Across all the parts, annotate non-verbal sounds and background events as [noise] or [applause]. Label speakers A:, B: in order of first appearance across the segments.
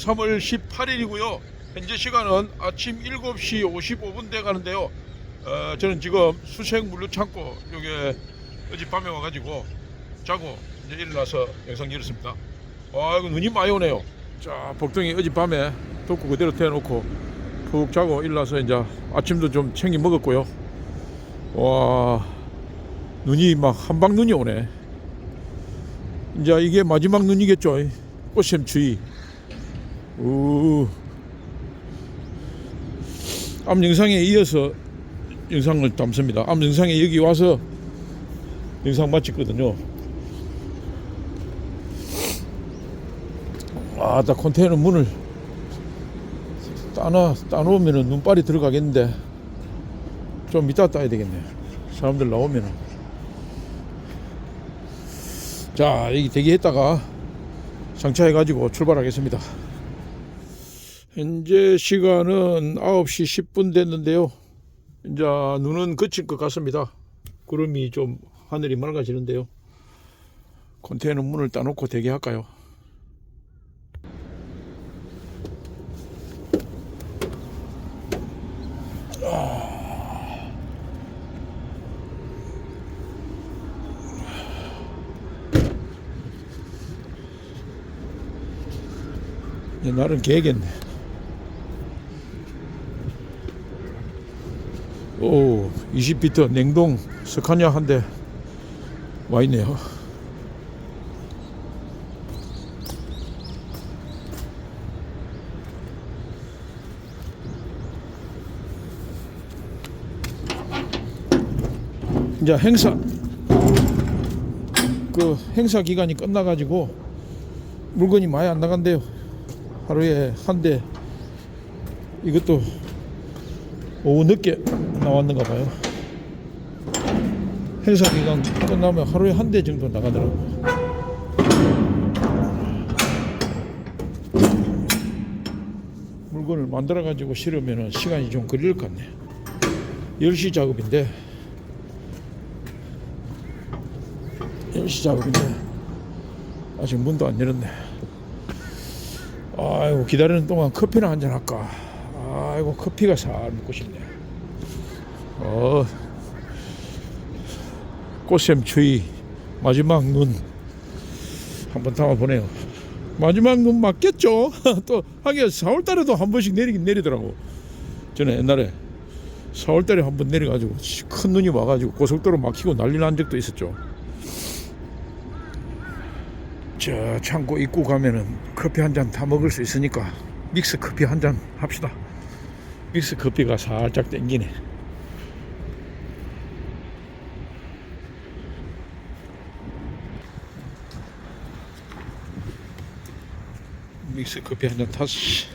A: 아하하. 자 오늘은 어, 3월 18일이고요. 현재 시간은 아침 7시 55분 돼 가는데요. 어, 저는 지금 수색 물류 창고 여기 어젯밤에 와가지고 자고 이제 일어나서 영상 찍었습니다. 와 이거 눈이 많이 오네요. 자 복덩이 어젯밤에 덮고 그대로 태워놓고 푹 자고 일어나서 이제 아침도 좀 챙겨 먹었고요. 와 눈이 막 한방 눈이 오네. 이제 이게 마지막 눈이겠죠. 꽃샘 추위. 우. 앞 영상에 이어서 영상을 담습니다. 앞 영상에 여기 와서 영상 마쳤거든요. 아, 나 컨테이너 문을 따놔, 따놓으면 눈발이 들어가겠는데 좀 이따 따야 되겠네. 사람들 나오면은. 자, 여기 대기했다가 장차해가지고 출발하겠습니다. 현재 시간은 9시 10분 됐는데요. 이제 눈은 그칠 것 같습니다. 구름이 좀 하늘이 맑아지는데요. 컨테이너 문을 따놓고 대기할까요? 이제 날은 개겠네. 오, 20비트 냉동 스카니아 한대 와 있네요. 이제 행사 그 행사 기간이 끝나가지고 물건이 많이 안 나간대요. 하루에 한 대 이것도 오후 늦게 나왔는가 봐요. 행사 기간 끝나면 하루에 한 대 정도 나가더라고요. 물건을 만들어 가지고 실으면 시간이 좀 걸릴 것 같네. 10시 작업인데 10시 작업인데 아직 문도 안 열었네. 아이고 기다리는 동안 커피나 한 잔 할까. 아이고 커피가 살 먹고 싶네. 어 꽃샘 추위 마지막 눈 한번 담아 보네요. 마지막 눈 맞겠죠? [laughs] 또 하긴 4월달에도 한 번씩 내리긴 내리더라고. 저는 옛날에 4월달에 한 번 내려가지고 큰 눈이 와가지고 고속도로 막히고 난리 난 적도 있었죠. 저 창고 입구 가면은 커피 한 잔 다 먹을 수 있으니까 믹스 커피 한 잔 합시다. 믹스 커피가 살짝 땡기네. 믹스 커피 한 잔 타시.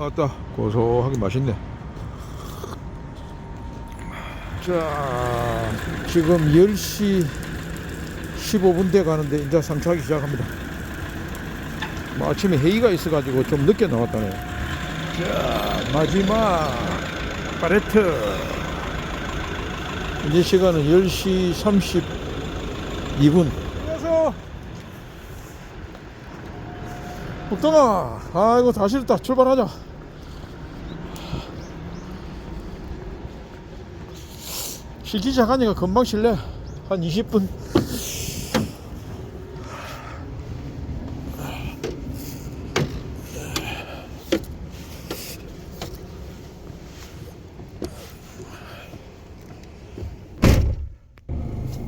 A: 아따 고소하게 맛있네. 자, 지금 10시 15분 돼 가는데 이제 상차하기 시작합니다. 뭐 아침에 회의가 있어가지고 좀 늦게 나왔다네요. 자, 마지막 파레트. 이제 시간은 10시 32분. 안녕하세요. 복동아, 아이고 다 싫다. 출발하자. 실기 시작하니까 금방 실래 한 20분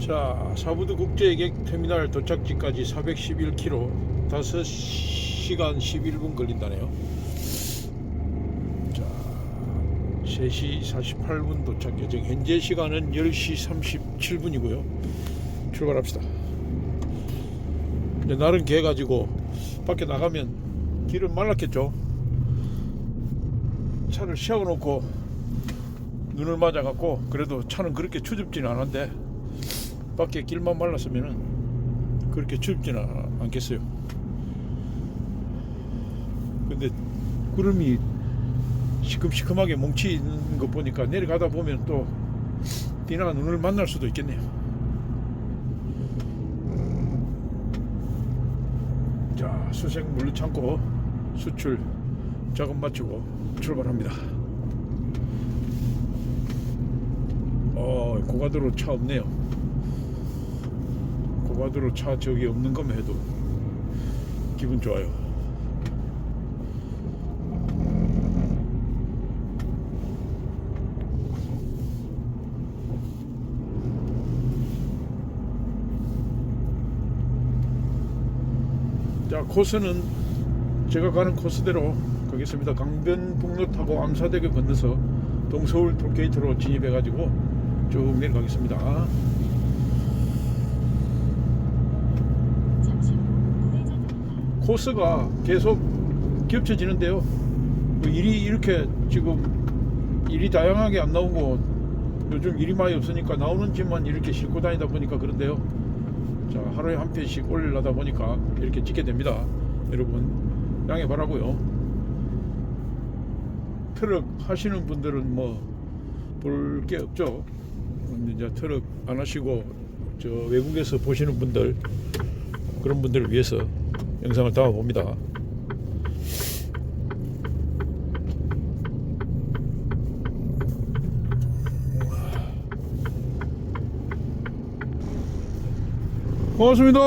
A: 자 사부두 국제여객 터미널 도착지까지 411km 5시간 11분 걸린다네요. 3시 48분 도착 예정. 현재 시간은 10시 37분이고요. 출발합시다. 이제 날은 개 가지고 밖에 나가면 길은 말랐겠죠? 차를 세워놓고 눈을 맞아 갖고 그래도 차는 그렇게 추접지는 않은데 밖에 길만 말랐으면 그렇게 춥지는 않겠어요. 근데 구름이 시큼시큼하게 뭉치는 거 보니까 내려가다 보면 또 비나 눈을 만날 수도 있겠네요. 자, 수색 물로 참고 수출 작업 마치고 출발합니다. 어, 고가도로 차 없네요. 고가도로 차 저기 없는 것만 해도 기분 좋아요. 자 코스는 제가 가는 코스대로 가겠습니다. 강변북로 타고 암사대교 건너서 동서울 톨게이트로 진입해 가지고 쭉 내려가겠습니다.
B: 잠시 후 우회전입니다.
A: 코스가 계속 겹쳐지는데요. 뭐 일이 이렇게 지금 일이 다양하게 안 나오고 요즘 일이 많이 없으니까 나오는 집만 이렇게 싣고 다니다 보니까 그런데요. 자 하루에 한 편씩 올리려다 보니까 이렇게 찍게 됩니다. 여러분 양해 바라고요. 트럭 하시는 분들은 뭐 볼 게 없죠. 이제 트럭 안 하시고 저 외국에서 보시는 분들 그런 분들을 위해서 영상을 담아 봅니다. 고맙습니다.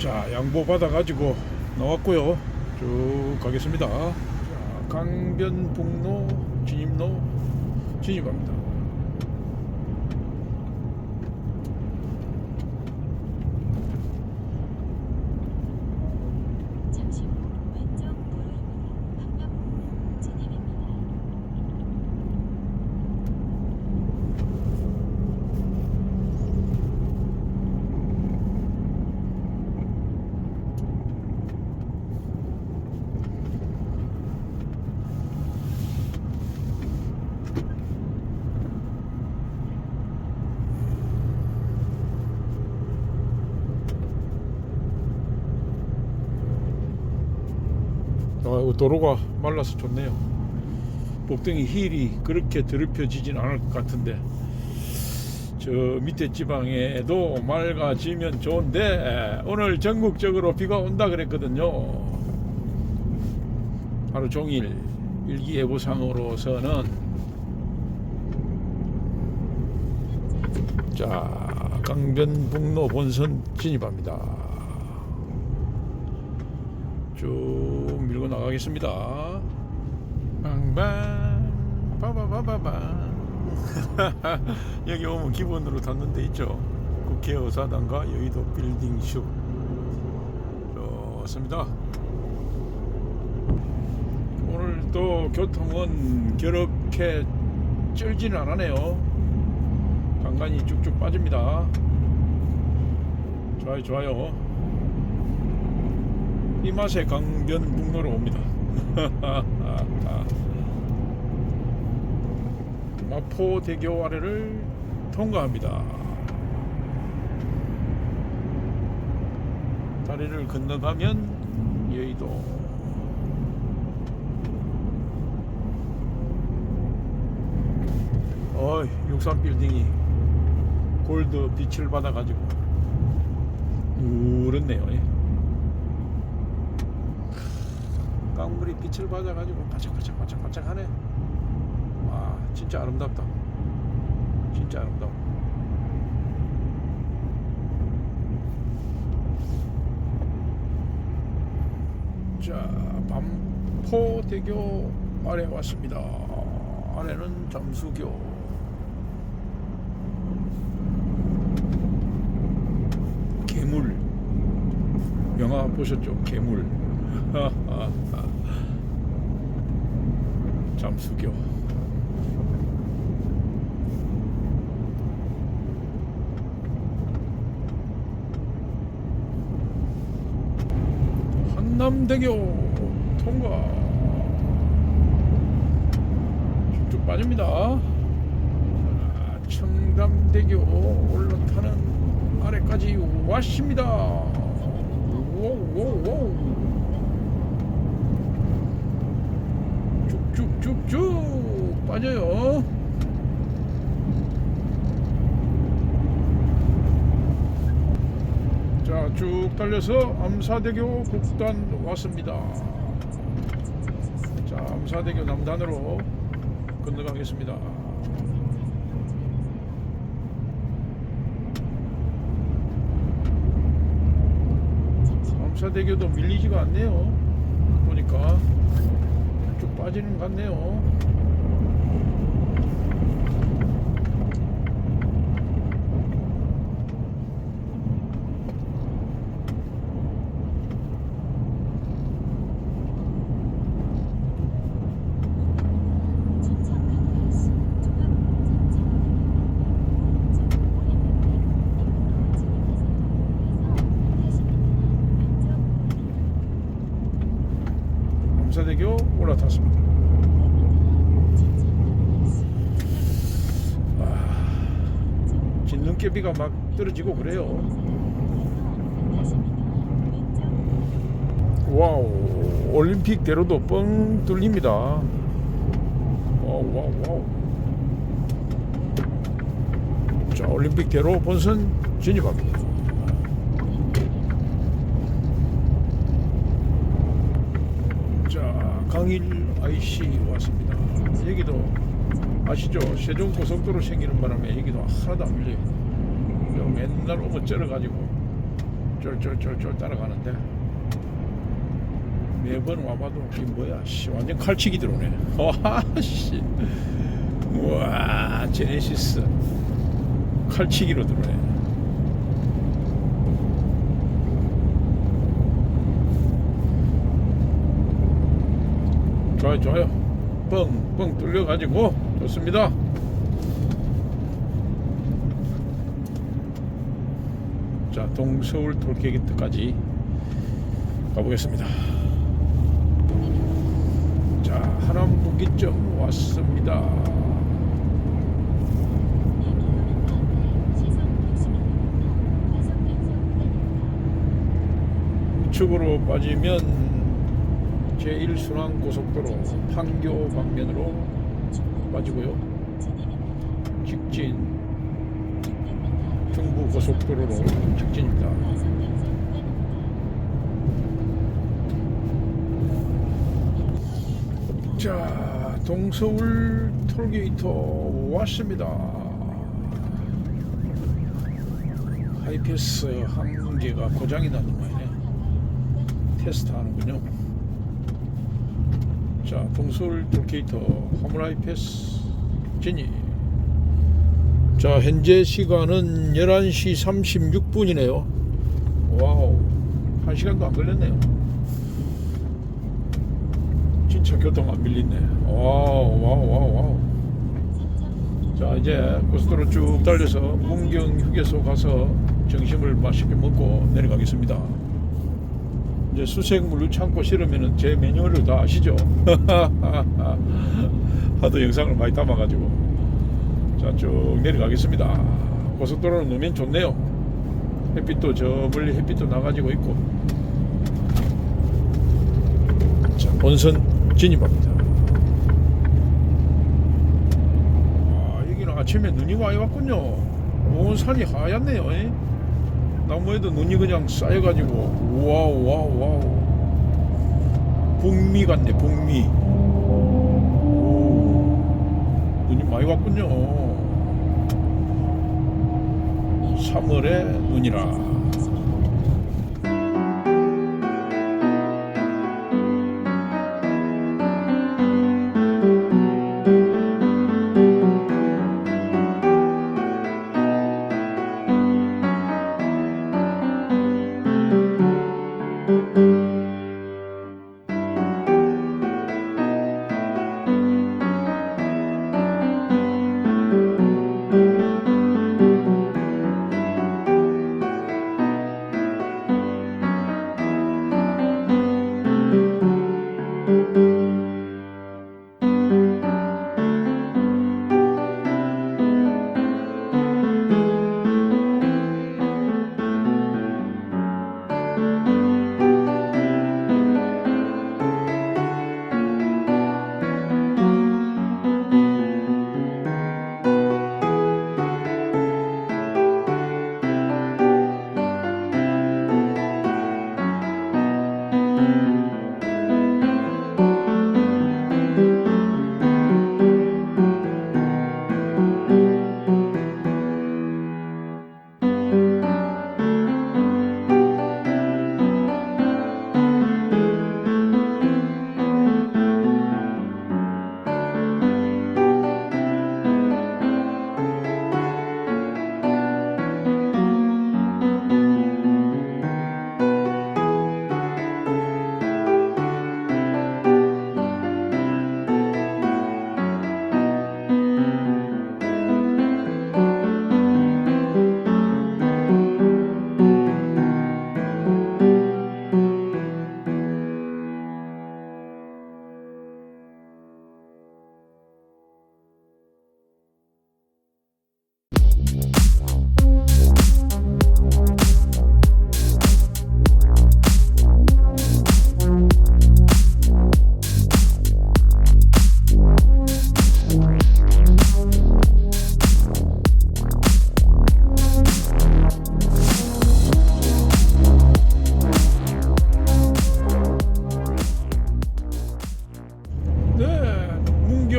A: 자 양보 받아 가지고 나왔고요. 쭉 가겠습니다. 자, 강변북로 진입로 진입합니다
B: 잠시 후 왼쪽 도로입니다. 방면북로 진입입니다.
A: 아, 도로가 말라서 좋네요. 복덩이 힐이 그렇게 더럽혀지진 않을 것 같은데 저 밑에 지방에도 맑아지면 좋은데 오늘 전국적으로 비가 온다 그랬거든요. 하루 종일 일기예보상으로서는 자 강변북로 본선 진입합니다 쭉 밀고 나가겠습니다. 빵빵 빠바바바방 [laughs] 여기 오면 기본으로 닿는 데 있죠? 국회 의사당과 여의도 빌딩 슈 좋습니다. 오늘 또 교통은 그렇게 쩔지는 않네요. 간간히 쭉쭉 빠집니다. 좋아요 좋아요 이 맛에 강변북로로 옵니다. [laughs] 마포대교 아래를 통과합니다. 다리를 건너가면 여의도. 어이 63빌딩이 골드 빛을 받아가지고 우렇네요 예. 강물이 빛을 받아가지고 바짝바짝바짝바짝하네. 와 진짜 아름답다. 진짜 아름다워. 자 반포대교 아래 왔습니다. 아래는 잠수교. 괴물. 영화 보셨죠? 괴물 [laughs] 잠수교 한남대교 통과. 쭉쭉 빠집니다. 아, 청담대교 올라타는 아래까지 왔습니다. 오오오 쭉 쭉쭉쭉 빠져요. 자, 쭉 달려서 암사대교 국단 왔습니다. 자, 암사대교 남단으로 건너가겠습니다. 암사대교도 밀리지가 않네요. 보니까 쭉 빠지는 것 같네요. 암사대교 올라탔습니다. 진눈깨비가 막 떨어지고 그래요. 와우, 올림픽 대로도 뻥 뚫립니다. 와우, 와우, 와우. 자, 올림픽 대로 본선 진입합니다. 자, 강일 IC 왔습니다. 여기도 아시죠? 세종 고속도로 생기는 바람에 여기도 하나도 안 밀려요. 요 맨날 오면 쩔어가지고 쫄쫄쫄쫄 따라가는데 매번 와봐도 이 뭐야? 씨 완전 칼치기 들어오네. [laughs] 와 씨. 우와 제네시스 칼치기로 들어오네. 좋아요 좋아요 뻥뻥 뚫려가지고 좋습니다 자 동서울 톨게이트까지 가보겠습니다. 자 하남부기점 왔습니다. 우측으로 빠지면 제1순환 고속도로 판교 방면으로 빠지고요. 직진 중부 고속도로로 직진입니다. 자, 동서울 톨게이트 왔습니다. 하이패스 한 개가 고장이 나는 모양이네. 테스트 하는군요. 자, 동서울 톨게이트 화물 하이패스 진입. 자, 현재 시간은 11시 36분이네요. 와우. 한 시간도 안 걸렸네요. 진짜 교통 안 밀리네. 와우, 와우, 와우, 와우. 자, 이제 고속도로 쭉 달려서 문경 휴게소 가서 점심을 맛있게 먹고 내려가겠습니다. 이제 수색물류 창고 실으면은 제 매뉴얼을 다 아시죠? [laughs] 하도 영상을 많이 담아가지고 자 쭉 내려가겠습니다. 고속도로는 노면 좋네요. 햇빛도 저 멀리 햇빛도 나가지고 있고 자 본선 진입합니다. 아 여기는 아침에 눈이 많이 왔군요. 온 산이 하얗네요. 에? 나무에도 눈이 그냥 쌓여가지고 와우 와우 와우 북미 같네 북미 오, 눈이 많이 왔군요 3월의 눈이라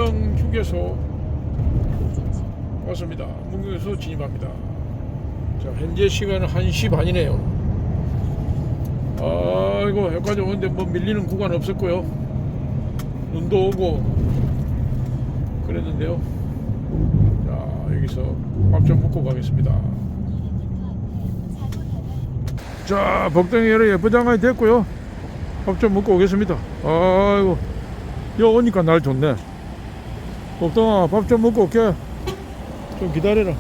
A: 문경 휴게소 왔습니다. 문경에서 진입합니다. 자, 현재 시간은 1시 반이네요. 아이고, 여기까지 오는데 뭐 밀리는 구간 없었고요. 눈도 오고 그랬는데요. 자, 여기서 밥 좀 먹고 가겠습니다. 자, 복덩이 열어 예쁘장하게 됐고요. 밥 좀 먹고 오겠습니다. 아이고, 여 오니까 날 좋네. 복덩아 밥 좀 먹고 올게. 좀 기다려라.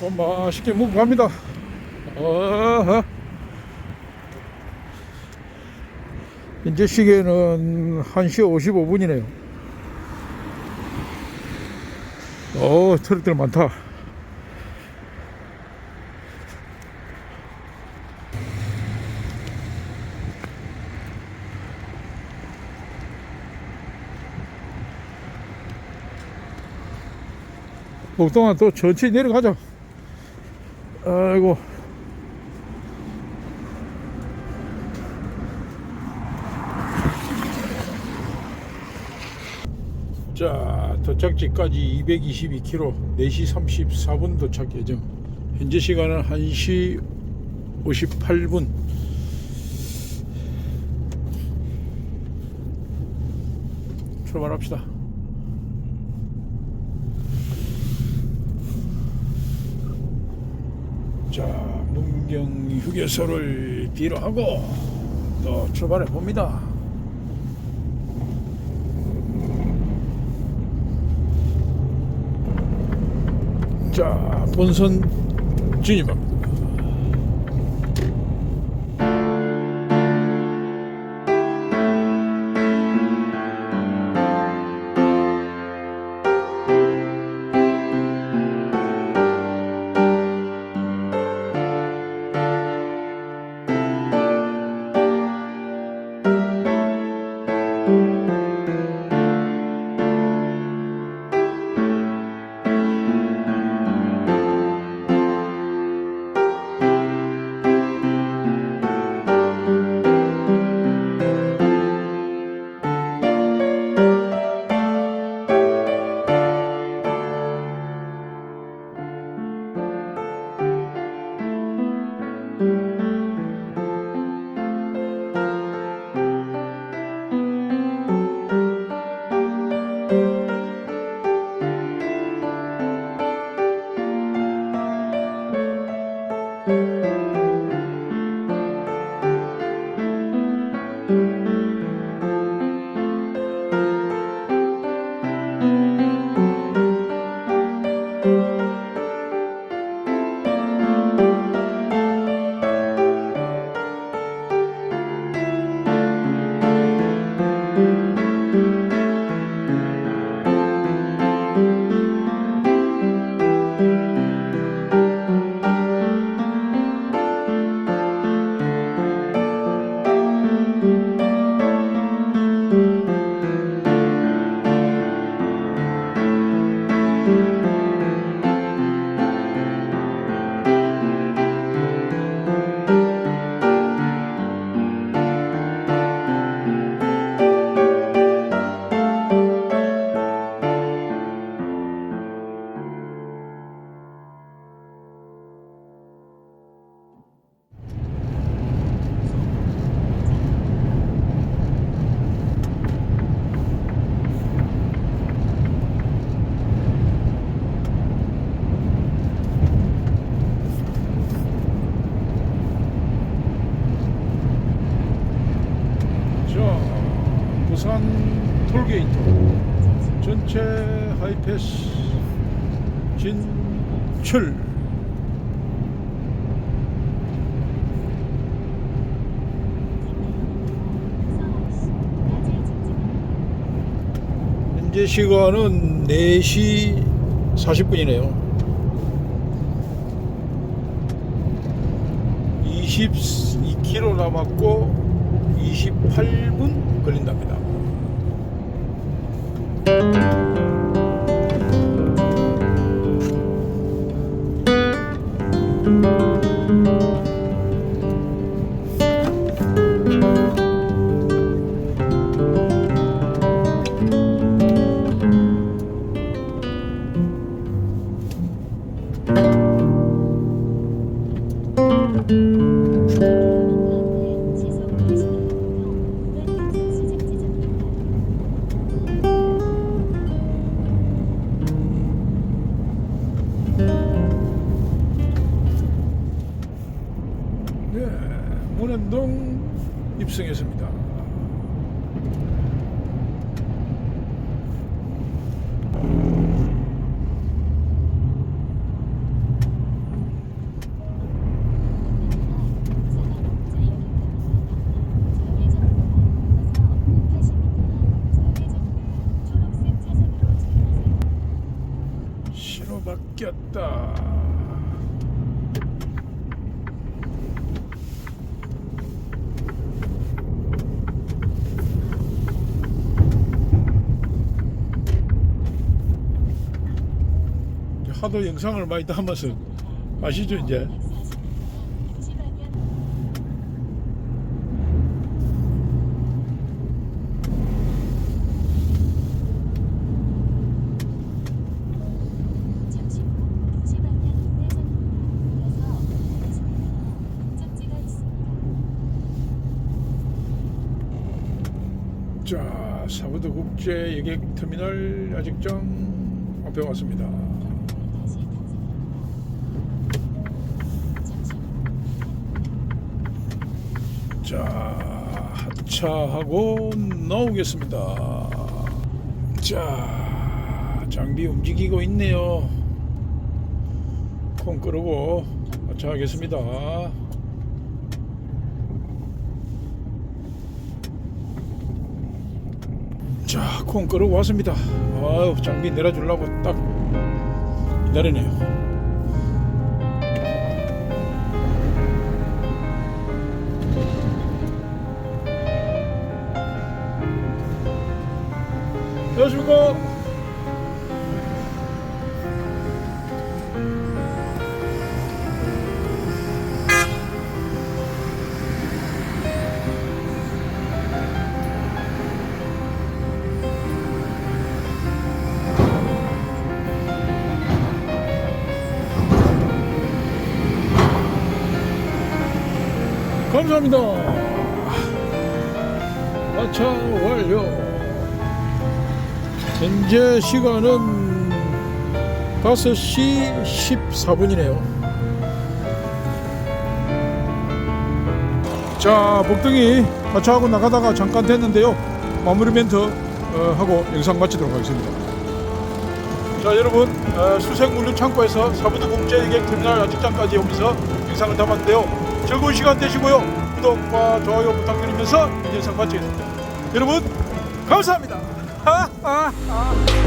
A: 어, 맛있게 먹고 갑니다. 어허. 현재 시계는 1시 55분이네요. 어, 트럭들 많다. 복동아 또 천천히 내려가자. 아이고. 자, 도착지까지 222km, 4시 34분 도착 예정. 현재 시간은 1시 58분. 출발합시다. 자, 문경 휴게소를 뒤로 하고 또 출발해 봅니다. 자, 본선 진입합니다. 시간은 4시 40분이네요. 22km 남았고 28분 걸린답니다. 한동 입성했습니다. 하도 영상을 많이 담아서 아시죠 이제. 자 사부도 국제 여객 터미널 야직장 앞에 왔습니다. 자 하차하고 나오겠습니다. 자 장비 움직이고 있네요. 콩 끄르고 하차하겠습니다. 자, 콩 끄르고 왔습니다. 아유, 장비 내려주려고 딱 기다리네요. 안녕하십니까. 감사합니다. 현재 시간은 5시 14분이네요. 자, 복등이 하차하고 나가다가 잠깐 됐는데요. 마무리 멘트 어, 하고 영상 마치도록 하겠습니다. 자, 여러분, 어, 수색물류 창고에서 사부도 국제여객 터미널 야직장까지 오면서 영상을 담았는데요. 즐거운 시간 되시고요. 구독과 좋아요 부탁드리면서 이 영상 마치겠습니다. 여러분, 감사합니다. 啊啊啊！